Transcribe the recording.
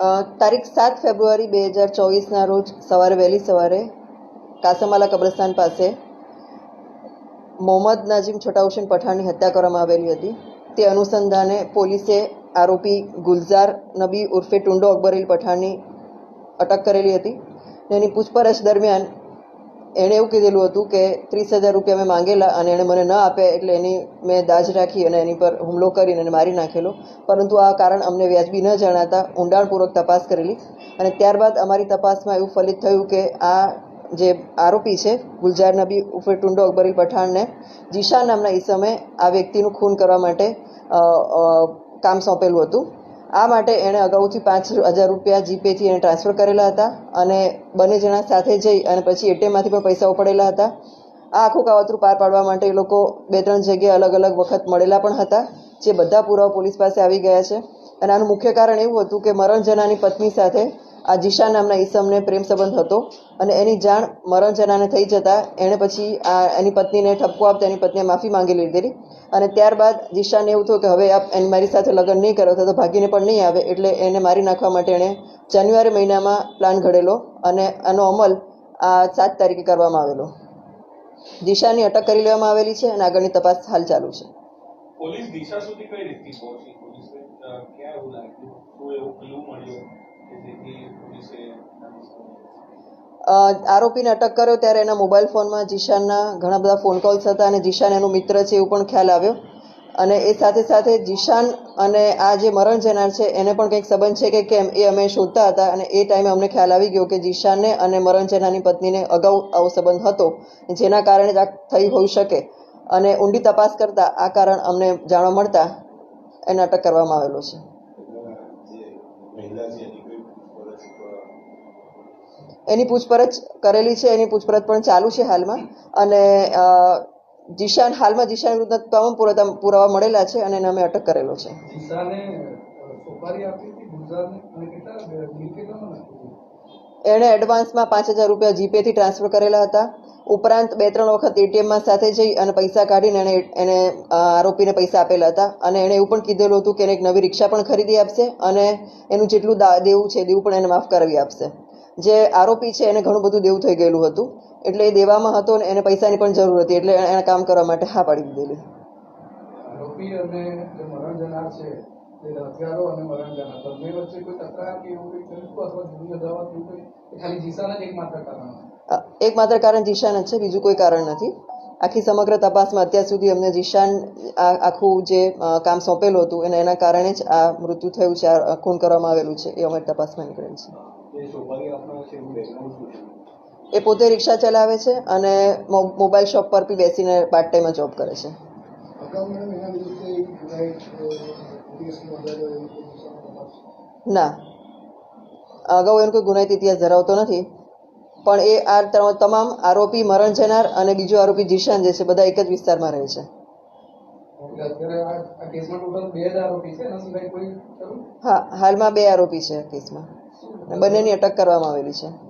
તારીખ સાત ફેબ્રુઆરી બે હજાર ચોવીસના રોજ સવારે, વહેલી સવારે કાસમાલા કબ્રસ્તાન પાસે મોહમ્મદ નાજીમ છોટા હુસેન પઠાણની હત્યા કરવામાં આવેલી હતી. તે અનુસંધાને પોલીસે આરોપી ગુલઝાર નબી ઉર્ફે ટુંડો અકબરેલ પઠાણની અટક કરેલી હતી. તેની પૂછપરછ દરમિયાન એણે એવું કીધેલું હતું કે ત્રીસ હજાર રૂપિયા મેં માંગેલા અને એણે મને ન આપ્યા એટલે એની મેં દાજ રાખી અને એની પર હુમલો કરીને એને મારી નાખેલો. પરંતુ આ કારણ અમને વ્યાજબી ન જણાતા ઊંડાણપૂર્વક તપાસ કરેલી. અને ત્યારબાદ અમારી તપાસમાં એવું ફલિત થયું કે આ જે આરોપી છે ગુલજાર નબી ઉફે ટુંડો અકબરી પઠાણને, જીશા નામના ઈસમે આ વ્યક્તિનું ખૂન કરવા માટે કામ સોંપેલું હતું. આ માટે એણે અગાઉથી પાંચ હજાર રૂપિયા જીપેથી એને ટ્રાન્સફર કરેલા હતા અને બંને જણા સાથે જઈ અને પછી એટીએમમાંથી પણ પૈસા ઉપડેલા હતા. આ આખું કાવતરું પાર પાડવા માટે એ લોકો બે ત્રણ જગ્યાએ અલગ અલગ વખત મળેલા પણ હતા, જે બધા પુરાવા પોલીસ પાસે આવી ગયા છે. અને આનું મુખ્ય કારણ એવું હતું કે મરણ જનાની પત્ની સાથે આ જીશા નામના ઈસમને પ્રેમ સંબંધ હતો અને એની જાણ મરણ જનાને થઈ જતાં એણે પછી આ એની પત્નીને ઠપકો આપતા એની પત્નીએ માફી માંગી લીધેલી. અને ત્યારબાદ જીશાને એવું થયું કે હવે આપ એની મારી સાથે લગ્ન નહીં કરો, તો ભાગીને પણ નહીં આવે, એટલે એને મારી નાખવા માટે એણે જાન્યુઆરી મહિનામાં પ્લાન ઘડેલો અને આનો અમલ આ સાત તારીખે કરવામાં આવેલો. દિશાની અટક કરી લેવામાં આવેલી છે અને આગળની તપાસ હાલ ચાલુ છે. પોલીસ દિશા સુધી કઈ રીતથી પહોંચી? પોલીસે ક્યાં એવું લાગ્યું? એવું ક્લુ મળ્યો? આરોપીને અટક કર્યો ત્યારે એના મોબાઈલ ફોનમાં જીશાનના ઘણા બધા ફોન કોલ્સ હતા અને જીશાન એનો મિત્ર છે એવું પણ ખ્યાલ આવ્યો. અને એ સાથે સાથે જીશાન અને આ જે મરણ જનાર છે, એને પણ કંઈક સંબંધ છે કે કેમ એ અમે શોધતા હતા અને એ ટાઈમે અમને ખ્યાલ આવી ગયો કે જીશાનને અને મરણ જનારની પત્નીને અગાઉ આવો સંબંધ હતો, જેના કારણે જ આ થઈ હોઈ શકે. અને ઊંડી તપાસ કરતાં આ કારણ અમને જાણવા મળતા એને અટક કરવામાં આવેલો છે. એની પૂછપરછ કરેલી છે એની પૂછપરછ પણ ચાલુ છે હાલમાં. અને જીશાન હાલમાં જીશાન વિરુદ્ધ તમામ પુરાવા મળેલા છે અને એને અમે અટક કરેલો છે. એણે એડવાન્સમાં પાંચ હજાર રૂપિયા જીપેથી ટ્રાન્સફર કરેલા હતા. ઉપરાંત બે, ત્રણ વખત એટીએમમાં સાથે જઈ અને પૈસા કાઢીને એણે એને આરોપીને પૈસા આપેલા હતા. અને એણે એવું પણ કીધેલું હતું કે એને એક નવી રિક્ષા પણ ખરીદી આપશે અને એનું જેટલું દા- દેવું છે દેવું પણ એને માફ કરાવી આપશે. જે આરોપી છે એને ઘણું બધું દેવું થઈ ગયેલું હતું. એટલે એ દેવામાં હતો અને એને પૈસાની પણ જરૂર હતી. એટલે એણે કામ કરવા માટે હા પાડી દીધેલી. હથિયારો અને મરણ જનાર બંને વચ્ચે કોઈ તકરાર કે એવું કંઈ થયું? અથવા જુદી અદાવત એવું કંઈ ખાલી જીસાના જ એકમાત્ર કારણ એકમાત્ર કારણ જીશાન જ છે બીજું કોઈ કારણ નથી. આખી સમગ્ર તપાસમાં અત્યાર સુધી અમને જીશાન આ આખું જે કામ સોંપેલું હતું અને એના કારણે જ આ મૃત્યુ થયું છે આ ખૂન કરવામાં આવેલું છે એ અમે તપાસમાં નીકળેલ છે. એ પોતે રિક્ષા ચલાવે છે અને મો- મોબાઈલ શોપ પર બી બેસીને પાર્ટ ટાઈમ જોબ કરે છે. ના. અગાઉ એનો કોઈ ગુનાહિત ઇતિહાસ ધરાવતો નથી. પણ એ આ તમામ આરોપી મરણ જનાર અને બીજો આરોપી જીશાન જે છે બધા એક જ વિસ્તારમાં રહે છે. હા હાલમાં બે આરોપી છે કેસમાં. બંનેની અટક કરવામાં આવેલી છે.